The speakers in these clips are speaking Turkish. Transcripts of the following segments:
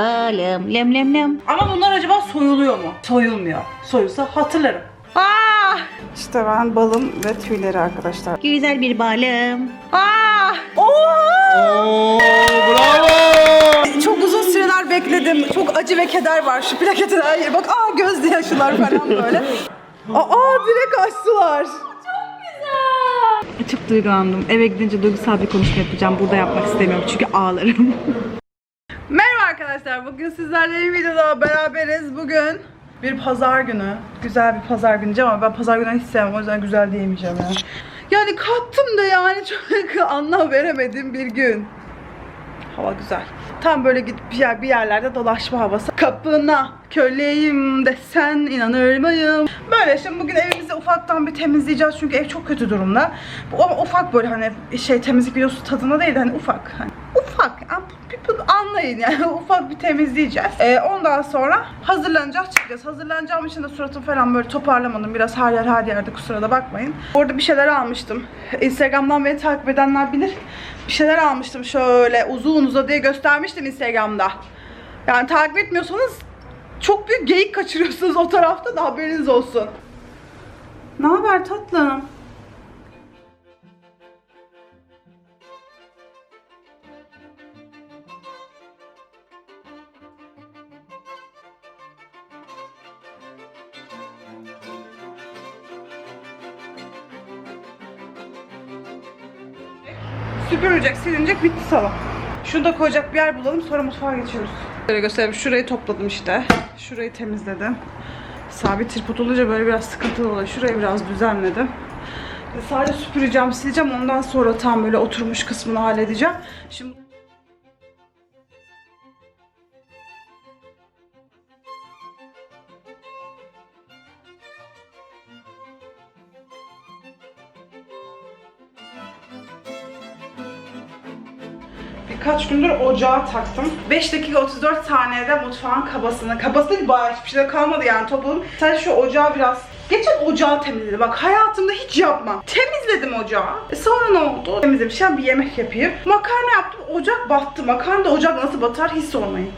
Balım lem lem lem. Ama bunlar acaba soyuluyor mu? Soyulmuyor. Soyulsa hatırlarım. Aa! İşte ben balım ve tüyleri arkadaşlar. Güzel bir balım. Aa! Oo! Oo, bravo. Çok uzun süreler bekledim. Çok acı ve keder var şu plaketin her yeri. Bak aa gözde yaşlılar falan böyle. Aa direkt açtılar. Çok duygulandım. Eve gidince duygusal bir konuşma yapacağım. Burada yapmak istemiyorum çünkü ağlarım. Arkadaşlar. Bugün sizlerle bir videoda beraberiz. Bugün bir pazar günü. Güzel bir pazar günü ama ben pazar günü hiç sevmem. O yüzden güzel diyemeyeceğim yani. Yani kalktım da yani çok anlam veremediğim bir gün. Hava güzel. Tam böyle gidip bir, yer, bir yerlerde dolaşma havası. Kapına köleyim desen inanır mıyım? Böyle şimdi bugün evimizi ufaktan bir temizleyeceğiz çünkü ev çok kötü durumda. Ama ufak böyle hani şey temizlik videosu tadına değil de hani ufak. Hani ufak. People anlayın yani ufak bir temizleyeceğiz. Ee, ondan sonra hazırlanacağız çıkacağız. Hazırlanacağım için de suratım falan böyle toparlamadım. Biraz her yer her yerde kusura da bakmayın. Orada bir şeyler almıştım. Instagram'dan beni takip edenler bilir. Bir şeyler almıştım şöyle uzun uzadıya göstermiştim Instagram'da. Yani takip etmiyorsanız çok büyük geyik kaçırıyorsunuz o tarafta da haberiniz olsun. Ne haber tatlım? Süpürülecek, silinecek, bitti salon. Şunu da koyacak bir yer bulalım sonra mutfağa geçiyoruz. Böyle göstereyim. Şurayı topladım işte. Şurayı temizledim. Sabit tripod olunca böyle biraz sıkıntılı oluyor. Şurayı biraz düzenledim. Sadece süpüreceğim, sileceğim. Ondan sonra tam böyle oturmuş kısmını halledeceğim. Şimdi Birkaç gündür ocağa taktım. 5 dakika 34 saniyede mutfağın kabasını, kabası değil bayağı hiçbir şey kalmadı yani topladım. Sadece şu ocağı biraz Geçen ocağı temizledim. Bak hayatımda hiç yapmam. Temizledim ocağı. E sonra ne oldu? Temizlemişken bir yemek yapayım. Makarna yaptım. Ocak battı. Makarna da ocak nasıl batar hiç sormayın.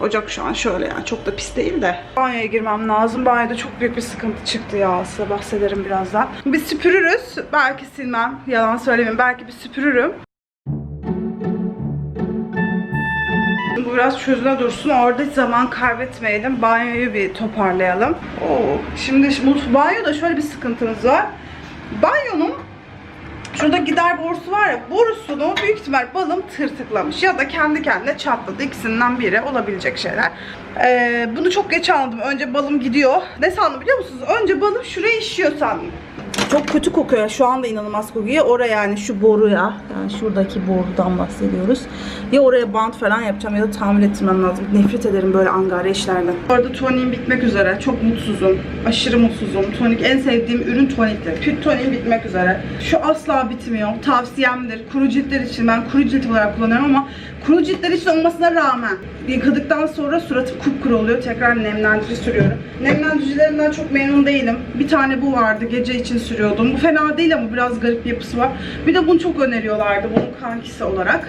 Ocak şu an şöyle yani çok da pis değil de. Banyoya girmem lazım. Banyoda çok büyük bir sıkıntı çıktı ya. Size bahsederim birazdan. Bir süpürürüz. Belki silmem. Yalan söylemeyeyim. Belki bir süpürürüm. Biraz çözüne dursun. Orada hiç zaman kaybetmeyelim. Banyoyu bir toparlayalım. Oo. Şimdi banyoda şöyle bir sıkıntımız var. Banyonun Şurada gider borusu var ya, borusunu büyük ihtimal balım tırtıklamış ya da kendi kendine çatladı. İkisinden biri olabilecek şeyler. Ee, bunu çok geç anladım. Önce balım gidiyor. Ne sandım biliyor musunuz? Önce balım şuraya işiyor sandım. Çok kötü kokuyor. Şu anda inanılmaz kokuyor. Oraya yani şu boruya, yani şuradaki borudan bahsediyoruz. Ya oraya bant falan yapacağım ya da tamir ettirmem lazım. Nefret ederim böyle angarya işlerden. Bu arada toniğim bitmek üzere. Çok mutsuzum. Aşırı mutsuzum. Tonik en sevdiğim ürün toniktir. Püt toniğim bitmek üzere. Şu asla bitmiyor. Tavsiyemdir. Kuru ciltler için ben kuru cilt olarak kullanıyorum ama kuru ciltler için olmasına rağmen yıkadıktan sonra suratım kupkuru oluyor. Tekrar nemlendirici sürüyorum. Nemlendiricilerinden çok memnun değilim. Bir tane bu vardı. Gece için sürüyordum. Bu fena değil ama biraz garip bir yapısı var. Bir de bunu çok öneriyorlardı. Bunun kankisi olarak.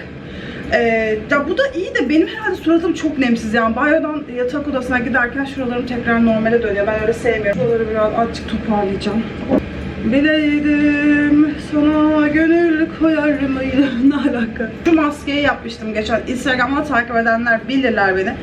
Ee, ya bu da iyi de benim herhalde suratım çok nemsiz yani banyodan yatak odasına giderken şuralarım tekrar normale dönüyor. Ben öyle sevmiyorum. Şuraları biraz azıcık toparlayacağım. Bileydim sana gönül koyar mıydı? ne alaka? Şu maskeyi yapmıştım geçen. Instagram'da takip edenler bilirler beni.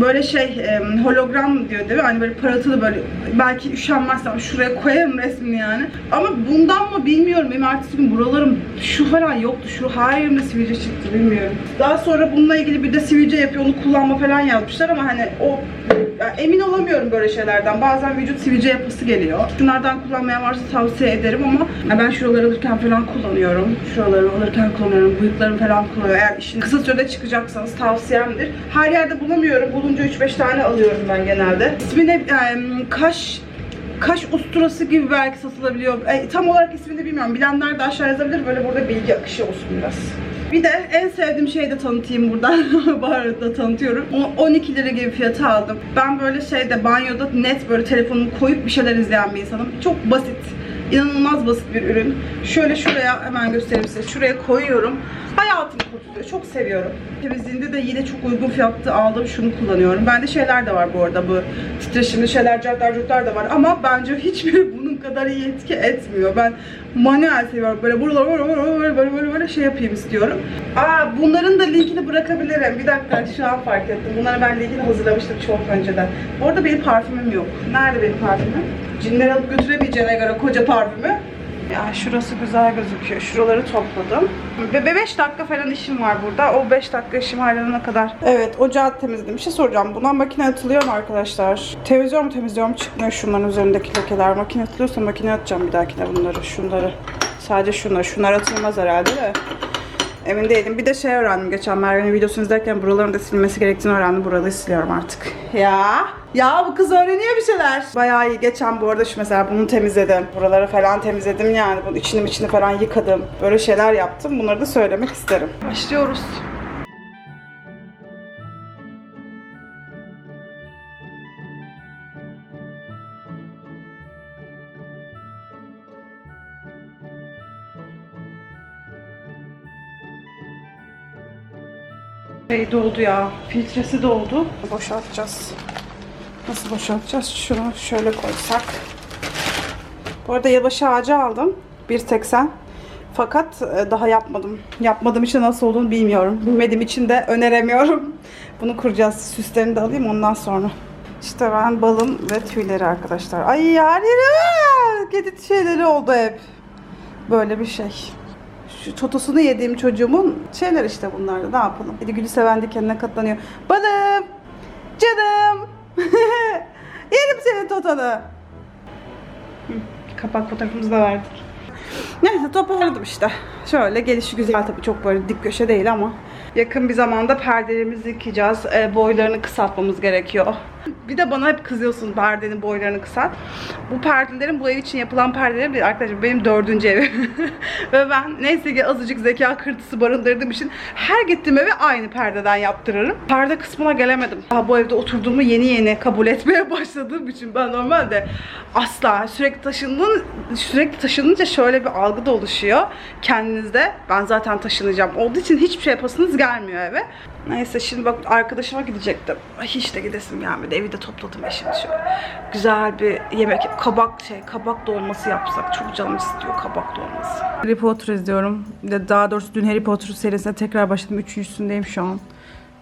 Böyle şey e, hologram diyor değil mi? Hani böyle parıltılı böyle belki üşenmezsem şuraya koyarım resmini yani. Ama bundan mı bilmiyorum. Benim ertesi gün buralarım şu falan yoktu. Şu her yerimde sivilce çıktı bilmiyorum. Daha sonra bununla ilgili bir de sivilce yapıyor. Onu kullanma falan yazmışlar ama hani o yani emin olamıyorum böyle şeylerden. Bazen vücut sivilce yapısı geliyor. Şunlardan kullanmayan varsa tavsiye ederim ama ben şuraları alırken falan kullanıyorum. Şuraları alırken kullanıyorum. Bıyıklarımı falan kullanıyorum. Eğer işin kısa sürede çıkacaksanız tavsiyemdir. Her yerde bulamıyorum. Bulunca 3-5 tane alıyorum ben genelde. İsmi ne? Yani kaş kaş usturası gibi belki satılabiliyor. E, tam olarak ismini bilmiyorum. Bilenler de aşağı yazabilir. Böyle burada bilgi akışı olsun biraz. Bir de en sevdiğim şeyi de tanıtayım buradan. Bu arada tanıtıyorum. O 12 lira gibi fiyatı aldım. Ben böyle şeyde banyoda net böyle telefonumu koyup bir şeyler izleyen bir insanım. Çok basit. İnanılmaz basit bir ürün. Şöyle şuraya hemen göstereyim size. Şuraya koyuyorum. Hayatımı kurtuluyor. Çok seviyorum. Temizliğinde de yine çok uygun fiyatlı aldığım şunu kullanıyorum. Bende şeyler de var bu arada. Bu titreşimli şeyler, cartlar, da var. Ama bence hiçbiri bunun kadar iyi etki etmiyor. Ben manuel seviyorum. Böyle buralara böyle böyle böyle böyle böyle, böyle şey yapayım istiyorum. Aa bunların da linkini bırakabilirim. Bir dakika şu an fark ettim. Bunları ben linkini hazırlamıştım çok önceden. Bu arada benim parfümüm yok. Nerede benim parfümüm? Cinler alıp götüremeyeceğine göre koca parfümü. Ya şurası güzel gözüküyor. Şuraları topladım. Ve 5 dakika falan işim var burada. O 5 dakika işim halledene kadar. Evet ocağı temizledim. Bir şey soracağım. Buna makine atılıyor mu arkadaşlar? Temizliyor mu temizliyor mu? Çıkmıyor şunların üzerindeki lekeler. Makine atılıyorsa makine atacağım bir dahakine bunları. Şunları. Sadece şunlar. Şunlar atılmaz herhalde de. Emin değilim. Bir de şey öğrendim geçen Merve'nin videosunu izlerken buraların da silmesi gerektiğini öğrendim. Buraları siliyorum artık. Ya. Ya bu kız öğreniyor bir şeyler. Bayağı iyi. Geçen bu arada şu mesela bunu temizledim. Buraları falan temizledim yani. Bunun içini içini falan yıkadım. Böyle şeyler yaptım. Bunları da söylemek isterim. Başlıyoruz. Şey doldu ya. Filtresi doldu. Boşaltacağız. Nasıl boşaltacağız? Şunu şöyle koysak. Bu arada yılbaşı ağacı aldım. 1.80. Fakat e, daha yapmadım. Yapmadığım için nasıl olduğunu bilmiyorum. Bilmediğim için de öneremiyorum. Bunu kuracağız. Süslerini de alayım ondan sonra. İşte ben balım ve tüyleri arkadaşlar. Ay her yere kedi şeyleri oldu hep. Böyle bir şey. Şu totosunu yediğim çocuğumun şeyler işte bunlar da ne yapalım. Hadi gülü seven dikenine katlanıyor. Balım! Canım! Yerim senin totonu. Kapak fotoğrafımızı da verdik. Neyse toparladım işte. Şöyle gelişi güzel tabii çok böyle dip köşe değil ama. Yakın bir zamanda perdelerimizi yıkayacağız. E, boylarını kısaltmamız gerekiyor. Bir de bana hep kızıyorsun perdenin boylarını kısalt. Bu perdelerin bu ev için yapılan perdelerin bir arkadaşım benim dördüncü evim. Ve ben neyse ki azıcık zeka kırtısı barındırdığım için her gittiğim eve aynı perdeden yaptırırım. Perde kısmına gelemedim. Daha bu evde oturduğumu yeni yeni kabul etmeye başladığım için ben normalde asla sürekli taşındığın sürekli taşınınca şöyle bir algı da oluşuyor kendinizde. Ben zaten taşınacağım olduğu için hiçbir şey yapasınız gelmiyor eve. Neyse şimdi bak arkadaşıma gidecektim. Hiç de gidesim gelmedi. Evi de topladım eşim şöyle. Güzel bir yemek, kabak şey, kabak dolması yapsak. Çok canım istiyor kabak dolması. Harry Potter izliyorum. Daha doğrusu dün Harry Potter serisine tekrar başladım. Üçüncüsündeyim şu an.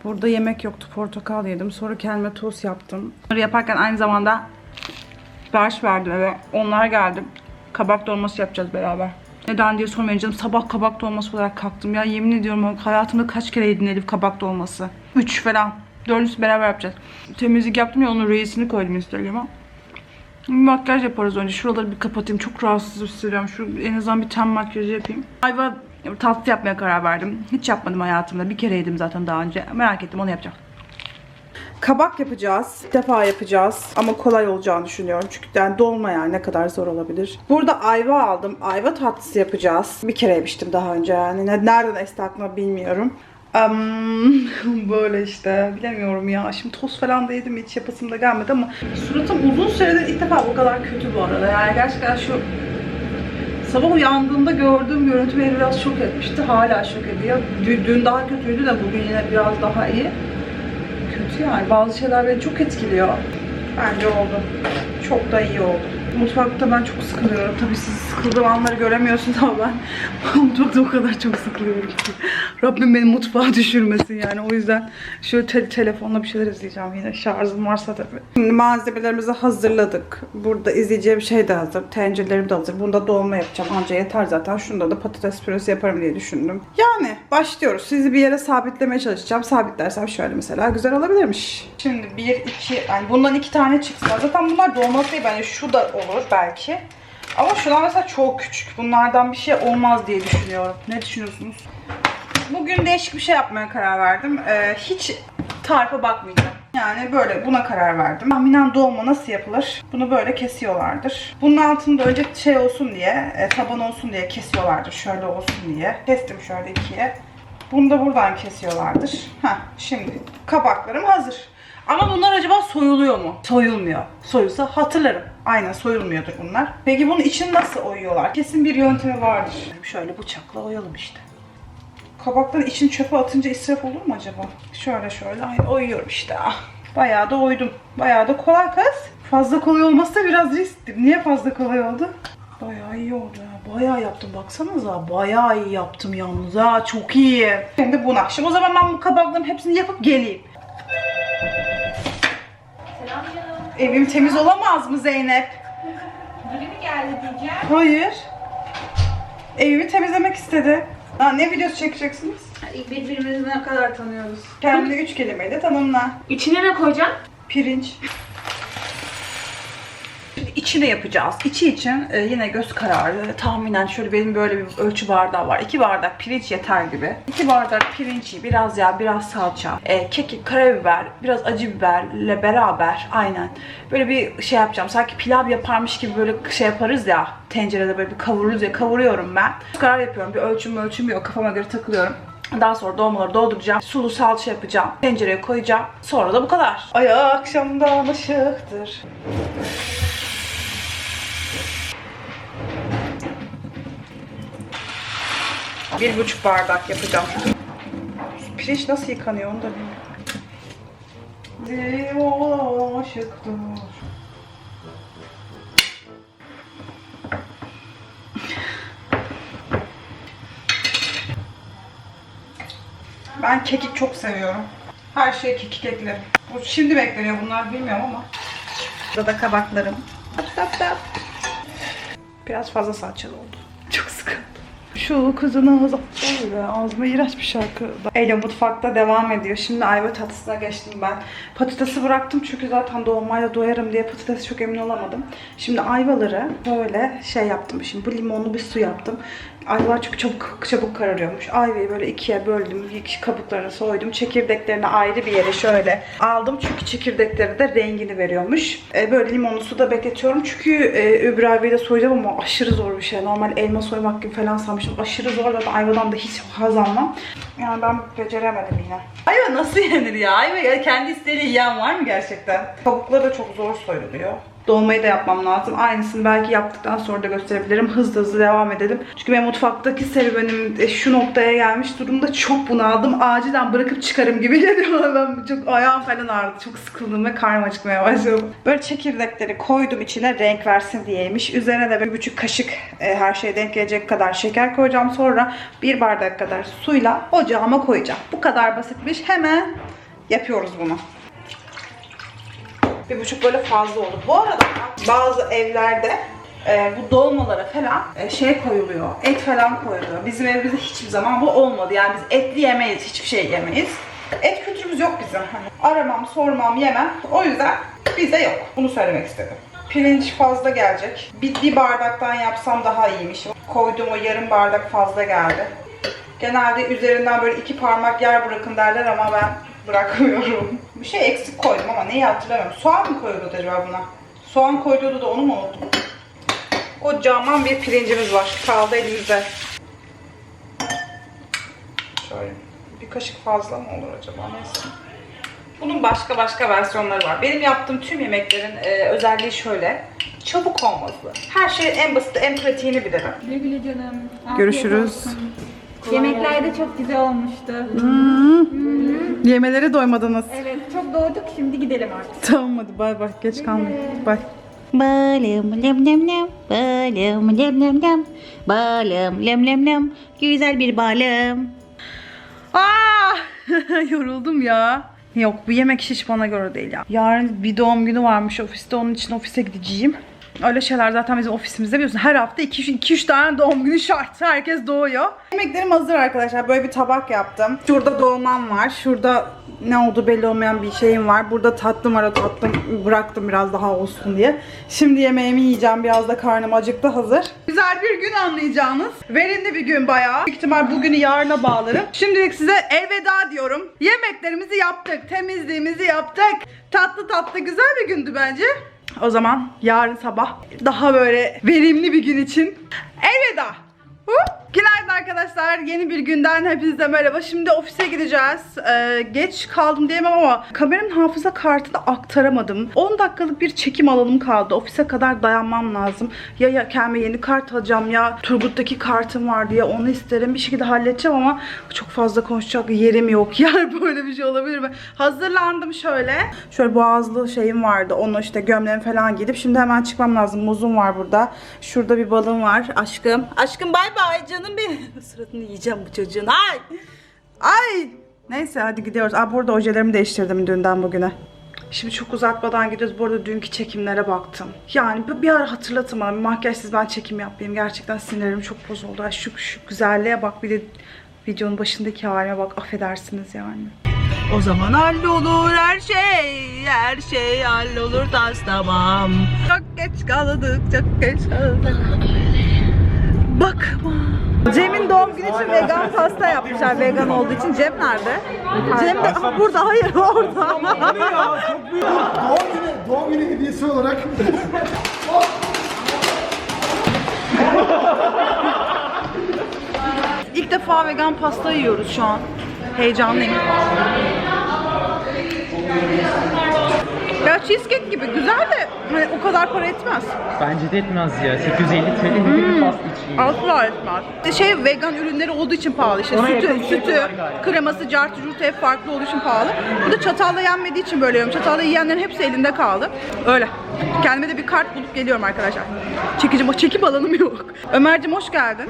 Burada yemek yoktu. Portakal yedim. Sonra kendime tost yaptım. Bunları yaparken aynı zamanda sipariş verdim eve. Onlar geldi. Kabak dolması yapacağız beraber. Neden diye sormayın canım. Sabah kabak dolması olarak kalktım. Ya yemin ediyorum hayatımda kaç kere yedin Elif kabak dolması? Üç falan. Dördüncüsü beraber yapacağız. Temizlik yaptım ya onun reisini koydum Instagram'a. Bir makyaj yaparız önce. Şuraları bir kapatayım. Çok rahatsız hissediyorum. Şu en azından bir ten makyajı yapayım. Ayva tatlı yapmaya karar verdim. Hiç yapmadım hayatımda. Bir kere yedim zaten daha önce. Merak ettim onu yapacağım. Kabak yapacağız. İlk defa yapacağız. Ama kolay olacağını düşünüyorum. Çünkü yani dolma yani ne kadar zor olabilir. Burada ayva aldım. Ayva tatlısı yapacağız. Bir kere yemiştim daha önce yani. Ne- Nereden esti aklıma bilmiyorum. Am, böyle işte bilemiyorum ya. Şimdi toz falan da yedim hiç yapasım da gelmedi ama suratım uzun süredir ilk defa bu kadar kötü bu arada. Yani gerçekten şu sabah uyandığımda gördüğüm görüntü beni biraz şok etmişti. Hala şok ediyor. Dün, dün daha kötüydü de bugün yine biraz daha iyi yani. Bazı şeyler beni çok etkiliyor. Bence oldu. Çok da iyi oldu. Mutfakta ben çok sıkılıyorum. Tabii siz sıkıldığım anları göremiyorsunuz ama ben mutfakta o kadar çok sıkılıyorum ki. Rabbim beni mutfağa düşürmesin yani. O yüzden şöyle te- telefonla bir şeyler izleyeceğim yine. Şarjım varsa tabii. Şimdi malzemelerimizi hazırladık. Burada izleyeceğim şey de hazır. Tencerelerim de hazır. Bunda dolma yapacağım. Anca yeter zaten. Şunda da patates püresi yaparım diye düşündüm. Yani başlıyoruz. Sizi bir yere sabitlemeye çalışacağım. Sabitlersem şöyle mesela güzel olabilirmiş. Şimdi bir, iki, yani bundan iki tane çıksın. Zaten bunlar dolması değil. Bence şu da olur belki. Ama şunlar mesela çok küçük. Bunlardan bir şey olmaz diye düşünüyorum. Ne düşünüyorsunuz? Bugün değişik bir şey yapmaya karar verdim. Ee, hiç tarife bakmayacağım. Yani böyle buna karar verdim. Tahminen dolma nasıl yapılır? Bunu böyle kesiyorlardır. Bunun altında önce şey olsun diye, e, taban olsun diye kesiyorlardır. Şöyle olsun diye. Kestim şöyle ikiye. Bunu da buradan kesiyorlardır. Heh, şimdi kabaklarım hazır. Ama bunlar acaba soyuluyor mu? Soyulmuyor. Soyulsa hatırlarım. Aynen soyulmuyordur bunlar. Peki bunun içini nasıl oyuyorlar? Kesin bir yöntemi vardır. Şöyle bıçakla oyalım işte. Kabakların içini çöpe atınca israf olur mu acaba? Şöyle şöyle ay, oyuyorum işte. Ah. Bayağı da oydum. Bayağı da kolay kız. Fazla kolay olması da biraz riskli. Niye fazla kolay oldu? Bayağı iyi oldu ya. Bayağı yaptım baksanıza. Bayağı iyi yaptım yalnız ha. Çok iyi. Şimdi buna. Şimdi o zaman ben bu kabakların hepsini yapıp geleyim. Evim temiz olamaz mı Zeynep? Biri mi geldi diyeceğim. Hayır. Evimi temizlemek istedi. Ha, ne videosu çekeceksiniz? Birbirimizi ne kadar tanıyoruz. Kendini üç kelimeyle tanımla. İçine ne koyacaksın? Pirinç. Şimdi içine yapacağız. İçi için e, yine göz kararı. Tahminen şöyle benim böyle bir ölçü bardağı var. İki bardak pirinç yeter gibi. İki bardak pirinci, biraz yağ, biraz salça, e, kekik, karabiber, biraz acı biberle beraber aynen. Böyle bir şey yapacağım. Sanki pilav yaparmış gibi böyle şey yaparız ya. Tencerede böyle bir kavururuz ya. Kavuruyorum ben. Göz kararı yapıyorum. Bir ölçüm ölçüm yok. Kafama göre takılıyorum. Daha sonra dolmaları dolduracağım. Sulu salça yapacağım. Tencereye koyacağım. Sonra da bu kadar. Ay akşamdan ışıktır. Bir buçuk bardak yapacağım. Pirinç nasıl yıkanıyor onu da bilmiyorum. Ben kekik çok seviyorum. Her şeye kekik eklerim. Bu şimdi mi ekleniyor bunlar bilmiyorum ama. Burada da kabaklarım. Tap tap tap. Biraz fazla salçalı oldu. Çok sıkıldım. Şu kızın ağzı böyle ağzıma iğrenç bir şarkı. Ela mutfakta devam ediyor. Şimdi ayva tatlısına geçtim ben. Patatesi bıraktım çünkü zaten doğmayla doyarım diye patatesi çok emin olamadım. Şimdi ayvaları böyle şey yaptım. Şimdi bu limonlu bir su yaptım. Ayvalar çok çabuk çabuk kararıyormuş. Ayvayı böyle ikiye böldüm. İki kabuklarını soydum. Çekirdeklerini ayrı bir yere şöyle aldım. Çünkü çekirdekleri de rengini veriyormuş. E, böyle limonlu suda bekletiyorum. Çünkü e, öbür ayvayı da soyacağım ama aşırı zor bir şey. Normal elma soymak gibi falan sanmıştım. Aşırı zor ve ben ayvadan da hiç haz almam. Yani ben beceremedim yine. Ayva nasıl yenir ya? Ayva ya kendi isteğiyle yiyen var mı gerçekten? Kabukları da çok zor soyuluyor. Dolmayı da yapmam lazım. Aynısını belki yaptıktan sonra da gösterebilirim. Hızlı hızlı devam edelim. Çünkü benim mutfaktaki serüvenim e, şu noktaya gelmiş durumda çok bunaldım. Acilen bırakıp çıkarım gibi geliyor. Ben çok ayağım falan ağrıdı. Çok sıkıldım ve karnım acıkmaya başladı. Böyle çekirdekleri koydum içine renk versin diyeymiş. Üzerine de bir buçuk kaşık e, her şeye denk gelecek kadar şeker koyacağım. Sonra bir bardak kadar suyla ocağıma koyacağım. Bu kadar basitmiş. Hemen yapıyoruz bunu. Bir buçuk böyle fazla oldu. Bu arada bazı evlerde e, bu dolmalara falan e, şey koyuluyor. Et falan koyuluyor. Bizim evimizde hiçbir zaman bu olmadı. Yani biz etli yemeyiz. Hiçbir şey yemeyiz. Et kültürümüz yok bizim. Hani aramam, sormam, yemem. O yüzden bizde yok. Bunu söylemek istedim. Pirinç fazla gelecek. Bir, bir bardaktan yapsam daha iyiymiş. Koyduğum o yarım bardak fazla geldi. Genelde üzerinden böyle iki parmak yer bırakın derler ama ben bırakmıyorum. Bir şey eksik koydum ama neyi hatırlamıyorum. Soğan mı koyuyordu acaba buna? Soğan koyuyordu da onu mu unuttum? Kocaman bir pirincimiz var. Kaldı elimizde. Şöyle bir kaşık fazla mı olur acaba? Neyse. Bunun başka başka versiyonları var. Benim yaptığım tüm yemeklerin e, özelliği şöyle. Çabuk olması. Her şeyin en basit, en pratiğini bilirim. Güle güle canım. Afiyet Görüşürüz. Yemekler de çok güzel olmuştu. Yemelere doymadınız. Evet çok doyduk şimdi gidelim artık. Tamam hadi bay bay. Geç kalmayın. Bay. Balım lem lem lem. Balım lem lem lem. Balım lem lem lem. Güzel bir balım. Aa! Yoruldum ya. Yok bu yemek hiç bana göre değil ya. Yarın bir doğum günü varmış ofiste. Onun için ofise gideceğim. Öyle şeyler zaten bizim ofisimizde biliyorsun. Her hafta 2-3 tane doğum günü şart. Herkes doğuyor. Yemeklerim hazır arkadaşlar. Böyle bir tabak yaptım. Şurada dolmam var. Şurada ne oldu belli olmayan bir şeyim var. Burada tatlım var. Tatlım bıraktım biraz daha olsun diye. Şimdi yemeğimi yiyeceğim. Biraz da karnım acıktı hazır. Güzel bir gün anlayacağınız. Verimli bir gün bayağı. Büyük ihtimal bugünü yarına bağlarım. Şimdilik size elveda diyorum. Yemeklerimizi yaptık. Temizliğimizi yaptık. Tatlı tatlı güzel bir gündü bence. O zaman yarın sabah daha böyle verimli bir gün için elveda. Hu, Günaydın. Arkadaşlar. Yeni bir günden hepinize merhaba. Şimdi ofise gideceğiz. Ee, geç kaldım diyemem ama kameranın hafıza kartını aktaramadım. 10 dakikalık bir çekim alanım kaldı. Ofise kadar dayanmam lazım. Ya, ya kendime yeni kart alacağım ya Turgut'taki kartım var diye onu isterim. Bir şekilde halledeceğim ama çok fazla konuşacak yerim yok. Yani böyle bir şey olabilir mi? Hazırlandım şöyle. Şöyle boğazlı şeyim vardı. Onu işte gömleğimi falan giydim. Şimdi hemen çıkmam lazım. Muzum var burada. Şurada bir balım var. Aşkım. Aşkım bay bay canım benim. Suratını yiyeceğim bu çocuğun. Ay. Ay. Neyse hadi gidiyoruz. Aa burada ojelerimi değiştirdim dünden bugüne. Şimdi çok uzatmadan gidiyoruz. Bu arada dünkü çekimlere baktım. Yani bir, bir ara hatırlatın bana. Bir makyajsız ben çekim yapmayayım. Gerçekten sinirlerim çok bozuldu. Şu, şu güzelliğe bak. Bir de videonun başındaki halime bak. Affedersiniz yani. O zaman hallolur her şey, her şey hallolur tas tamam. Çok geç kaldık, çok geç kaldık. Bakma. Cem'in doğum günü için vegan pasta yapmışlar vegan olduğu için. Cem nerede? Cem de Aha, burada, hayır orada. Doğum günü, doğum günü hediyesi olarak İlk defa vegan pasta yiyoruz şu an. Heyecanlıyım. Ya cheesecake gibi güzel de o kadar para etmez. Bence de etmez ya. 850 TL bir pasta için. Asla etmez. İşte şey vegan ürünleri olduğu için pahalı işte. Ona sütü, sütü, kreması, cartı, curtu hep farklı olduğu için pahalı. Bu da çatalla yenmediği için böyle yiyorum. Çatalla yiyenlerin hepsi elinde kaldı. Öyle. Kendime de bir kart bulup geliyorum arkadaşlar. Çekici, çekim alanım yok. Ömer'cim hoş geldin.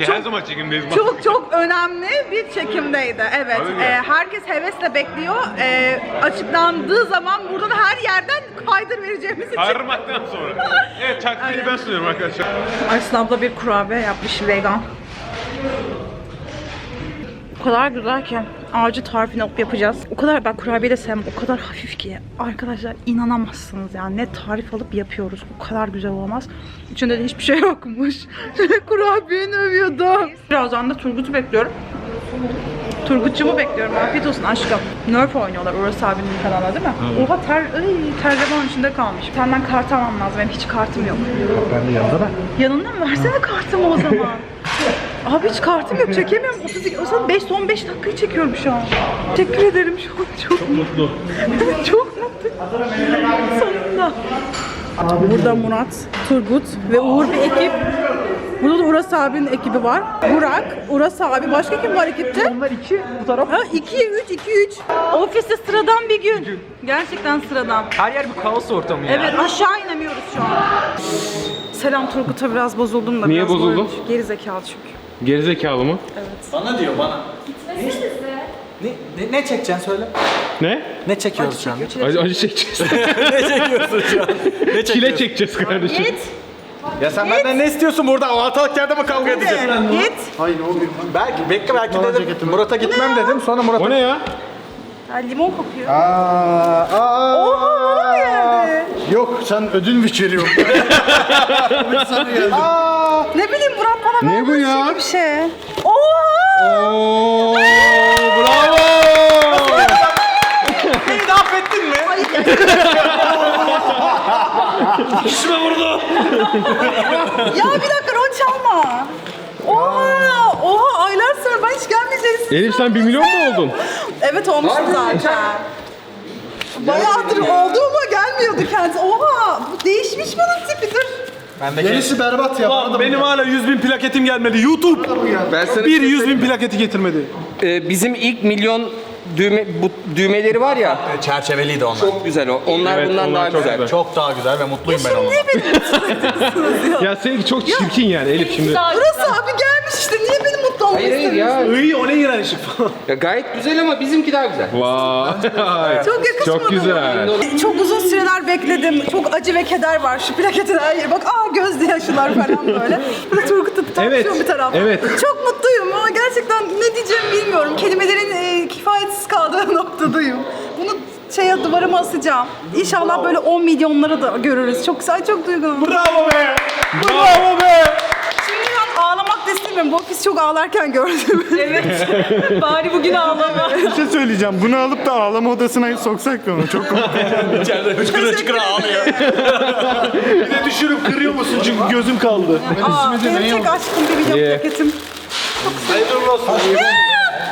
Her zaman çekimdeyiz. bak. Çok çok önemli bir çekimdeydi. Evet. Ya. herkes hevesle bekliyor. Ee, açıklandığı zaman buradan her yerden kaydır vereceğimiz için. Ayrılmaktan sonra. Evet taktiğini ben sunuyorum arkadaşlar. Aysun abla bir kurabiye yapmış vegan. O kadar güzel ki ağacı tarifini alıp yapacağız. O kadar ben kurabiye de sevmem. O kadar hafif ki. Arkadaşlar inanamazsınız yani. Ne tarif alıp yapıyoruz. O kadar güzel olmaz. İçinde de hiçbir şey yokmuş. Kurabiyeni övüyordu. Birazdan da Turgut'u bekliyorum. Turgutçumu bekliyorum. Afiyet olsun aşkım. Nerf oynuyorlar Uras abinin kanalına değil mi? Oha ter, ay, terleman içinde kalmış. Senden kart almam lazım. Benim hiç kartım yok. ben de yanında da. Yanında mı? Versene kartımı o zaman. Abi hiç kartım yok. Çekemiyorum. 32, o zaman 5 son 5 dakikayı çekiyorum şu an. Teşekkür ederim. Çok çok mutlu. çok mutlu. Sonunda. Burada Murat, Turgut ve Uğur bir ekip. Burada da Uras abinin ekibi var. Burak, Uras abi. Başka kim var ekipte? Bunlar iki, bu taraf. Ha 2 3 2 3. Ofiste sıradan bir gün. Gerçekten sıradan. Her yer bir kaos ortamı ya. Evet aşağı inemiyoruz şu an. Selam Turgut'a biraz bozuldum da. Niye biraz bozuldun? boyunca. Geri zekalı çünkü. Gerizekalı mı? Bana diyor bana. Ne, ne, ne çekeceksin söyle. Ne? Ne çekiyoruz şu anda? Acı, acı çekeceğiz. ne çekiyorsun şu an? Ne Çile çekiyorsun? çekeceğiz kardeşim. Ya sen benden ne istiyorsun burada? O ortalık yerde mi kavga edeceğiz? Git. Hayır olmuyor. Belki, bekle belki dedim. Murat'a gitmem dedim. Sonra Murat'a... O ne ya? Ya, limon kokuyor. Aa, aa, Oha, bana geldi. Yok sen ödül mü veriyorsun? sana geldi. Ne bileyim Murat bana Ne bu bir ya? şey bir şey. Oha! Oo, bravo. Beni de affettin mi? Ya bir dakika rol çalma. Oha! Oha aylar sonra ben hiç gelmeyeceksin. Elif sen 1 milyon mu oldun? Evet olmuştu zaten. Bayağıdır oldu ama gelmiyordu kendisi. Oha! Bu değişmiş bunun tipi dur. Ben de Gerisi berbat ya. bana da Lan benim hala 100 bin plaketim gelmedi. YouTube Ben sana bir 100 bin plaketi getirmedi. Ee, bizim ilk milyon düğme bu düğmeleri var ya Çerçeveliydi onlar. çok güzel o. Onlar Evet, bundan onlar daha çok güzel. güzel. Çok daha güzel ve mutluyum ben onunla. Ya seninki çok çirkin yani Elif şimdi. Burası abi gelmiş işte. Niye beni mutlu olmak Hayır hayır ya. İyi o ne iğren ışık falan. ya. Gayet güzel ama bizimki daha güzel. Vay. Çok yakışmadı. Çok güzel. Çok uzun süreler bekledim. Çok acı ve keder var şu plaketin her yeri. Bak aa gözde yaşlılar falan böyle. Burada Turgut'la tartışıyorum Evet, bir taraftan. evet. Çok mutluyum ama gerçekten ne diyeceğimi bilmiyorum. Kelimelerin e, kifayetsiz kaldığı noktadayım. Bunu şeye duvarıma asacağım. İnşallah böyle 10 milyonlara da görürüz. Çok güzel, çok duygulandım. Bravo be. Bravo be. Şimdi ben ağlamak da istemiyorum. bu ofis çok ağlarken gördüm. Evet. Bari bugün ağlama. Bir şey söyleyeceğim. Bunu alıp da ağlama odasına soksak onu. Çok komik. İçeride hıçkıra hıçkıra ağlıyor. bir de düşürüp kırıyor musun çünkü gözüm kaldı. Aa, benim tek aşkım bir video Yeah. plaketim. Hayırlı olsun.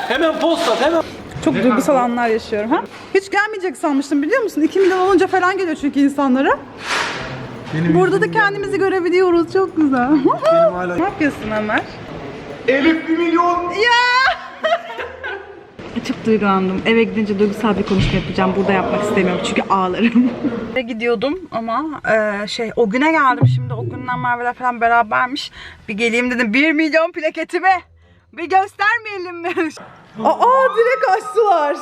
hemen post at hemen. Çok duygusal anlar yaşıyorum. Ha? Hiç gelmeyecek sanmıştım biliyor musun? 2 milyon olunca falan geliyor çünkü insanlara. Burada da kendimizi görebiliyoruz. Çok güzel. ne yapıyorsun Ömer? Elif 1 milyon. Ya! Çok duygulandım. Eve gidince duygusal bir konuşma yapacağım. Burada yapmak istemiyorum çünkü ağlarım. Eve gidiyordum ama e, şey o güne geldim şimdi. O günden Merve'ler falan berabermiş. Bir geleyim dedim. 1 milyon plaketimi bir göstermeyelim mi? Aa direkt açtılar.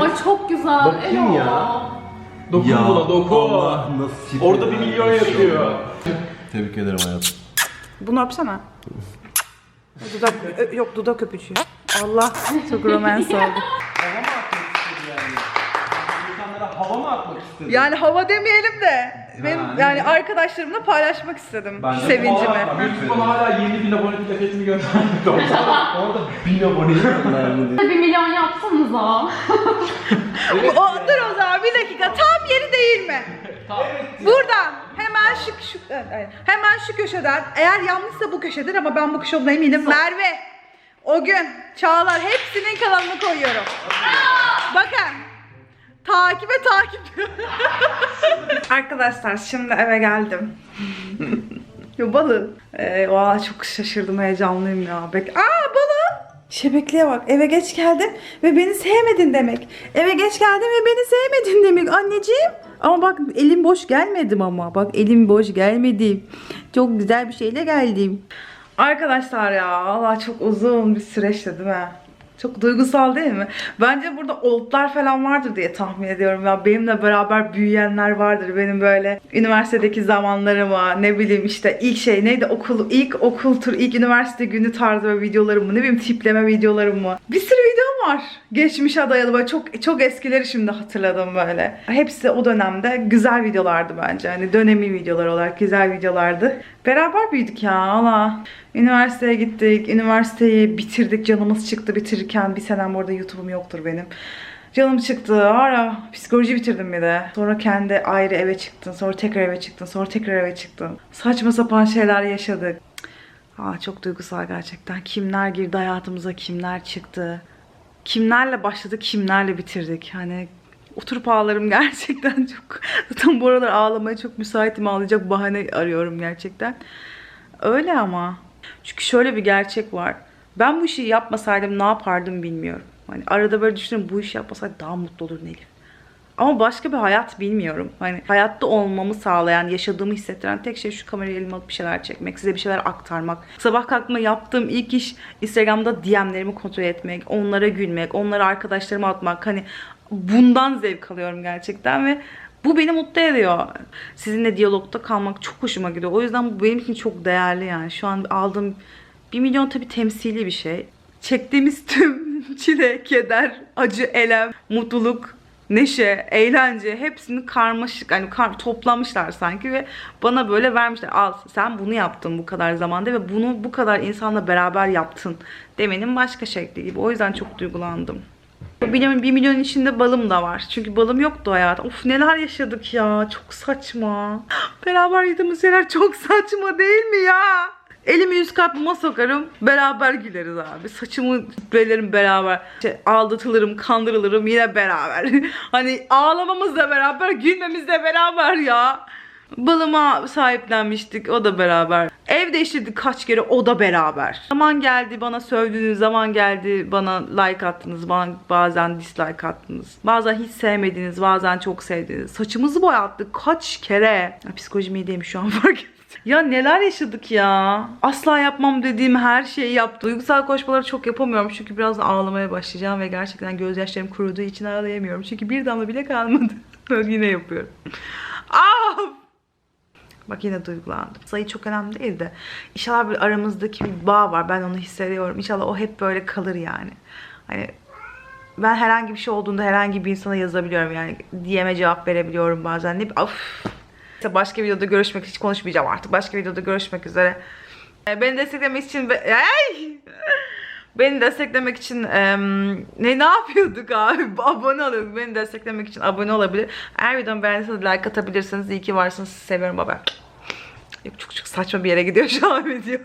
Ay çok güzel. Bakayım ya. Dokun buna dokun. Orada 1 milyon yapıyor. Tebrik ederim hayatım. Bunu öpsene. Dudak, ö- yok dudak öpücüğü. Allah çok romans oldu. İnsanlara hava mı atmak istedin? Yani hava demeyelim de benim yani arkadaşlarımla paylaşmak istedim sevincimi. YouTube'a hala 20 bin abone plaketini gönderdik orada. Orada 1000 abone Bir milyon yapsanıza. O, dur o zaman bir dakika tam yeri değil mi? Buradan hemen şu, şu evet, evet. hemen şu köşeden eğer yanlışsa bu köşedir ama ben bu köşe olduğuna eminim. Merve, o gün, Çağlar hepsinin kanalını koyuyorum. Bakın. Takibe takip. Arkadaşlar şimdi eve geldim. ya balı. Ee, valla çok şaşırdım heyecanlıyım ya. Bek Aa balı. Şebekliğe bak eve geç geldin ve beni sevmedin demek. Eve geç geldin ve beni sevmedin demek anneciğim. Ama bak elim boş gelmedim ama. Bak elim boş gelmedim. Çok güzel bir şeyle geldim. Arkadaşlar ya Allah çok uzun bir süreçti değil mi? Çok duygusal değil mi? Bence burada oldlar falan vardır diye tahmin ediyorum ya. Benimle beraber büyüyenler vardır. Benim böyle üniversitedeki zamanlarıma ne bileyim işte ilk şey neydi okul ilk okul tur ilk üniversite günü tarzı videolarım mı ne bileyim tipleme videolarım mı? Bir sürü videom var. Geçmişe dayalı böyle çok çok eskileri şimdi hatırladım böyle. Hepsi o dönemde güzel videolardı bence. Hani dönemi videolar olarak güzel videolardı. Beraber büyüdük ya Allah. Üniversiteye gittik. Üniversiteyi bitirdik. Canımız çıktı bitirirken. Bir senem orada YouTube'um yoktur benim. Canım çıktı. Ara psikoloji bitirdim bir de. Sonra kendi ayrı eve çıktın. Sonra tekrar eve çıktın. Sonra tekrar eve çıktın. Saçma sapan şeyler yaşadık. Aa, çok duygusal gerçekten. Kimler girdi hayatımıza, kimler çıktı. Kimlerle başladık, kimlerle bitirdik. Hani oturup ağlarım gerçekten çok. Zaten bu aralar ağlamaya çok müsaitim. Ağlayacak bahane arıyorum gerçekten. Öyle ama. Çünkü şöyle bir gerçek var. Ben bu işi yapmasaydım ne yapardım bilmiyorum. Hani arada böyle düşünüyorum bu işi yapmasaydım daha mutlu olurdun Elif. Ama başka bir hayat bilmiyorum. Hani hayatta olmamı sağlayan, yaşadığımı hissettiren tek şey şu kamerayı elime alıp bir şeyler çekmek, size bir şeyler aktarmak. Sabah kalkma yaptığım ilk iş Instagram'da DM'lerimi kontrol etmek, onlara gülmek, onları arkadaşlarıma atmak. Hani bundan zevk alıyorum gerçekten ve bu beni mutlu ediyor. Sizinle diyalogda kalmak çok hoşuma gidiyor. O yüzden bu benim için çok değerli yani. Şu an aldığım 1 milyon tabii temsili bir şey. Çektiğimiz tüm çile, keder, acı, elem, mutluluk, neşe, eğlence hepsini karmaşık hani kar- toplamışlar sanki ve bana böyle vermişler. Al sen bunu yaptın bu kadar zamanda ve bunu bu kadar insanla beraber yaptın demenin başka şekli gibi. O yüzden çok duygulandım. Bir milyon, bir milyon içinde balım da var. Çünkü balım yoktu hayatım. Of neler yaşadık ya. Çok saçma. Beraber yediğimiz şeyler çok saçma değil mi ya? Elimi yüz kapıma sokarım. Beraber güleriz abi. Saçımı belerim beraber. İşte aldatılırım, kandırılırım yine beraber. hani ağlamamız da beraber, gülmemiz de beraber ya. Balıma sahiplenmiştik o da beraber. Ev değiştirdik kaç kere o da beraber. Zaman geldi bana sövdünüz, zaman geldi bana like attınız, bana bazen dislike attınız. Bazen hiç sevmediniz, bazen çok sevdiniz. Saçımızı boyattık kaç kere. Ya, psikolojim iyi değilmiş şu an fark ettim. Ya neler yaşadık ya. Asla yapmam dediğim her şeyi yaptım. Duygusal koşmaları çok yapamıyorum çünkü birazdan ağlamaya başlayacağım ve gerçekten gözyaşlarım kuruduğu için ağlayamıyorum. Çünkü bir damla bile kalmadı. Yine yapıyorum. Ah! Bak yine duygulandım. Sayı çok önemli değil de. İnşallah böyle aramızdaki bir bağ var. Ben onu hissediyorum. İnşallah o hep böyle kalır yani. Hani ben herhangi bir şey olduğunda herhangi bir insana yazabiliyorum yani. DM'e cevap verebiliyorum bazen. Ne of. Başka videoda görüşmek hiç konuşmayacağım artık. Başka videoda görüşmek üzere. Ee, Beni desteklemek için ve- Ay! Beni desteklemek için em, ne ne yapıyorduk abi? Abone oluyorduk. Beni desteklemek için abone olabilir. Eğer videomu beğendiyseniz like atabilirsiniz. İyi ki varsınız. Sizi seviyorum baba. Yok çok çok saçma bir yere gidiyor şu an video.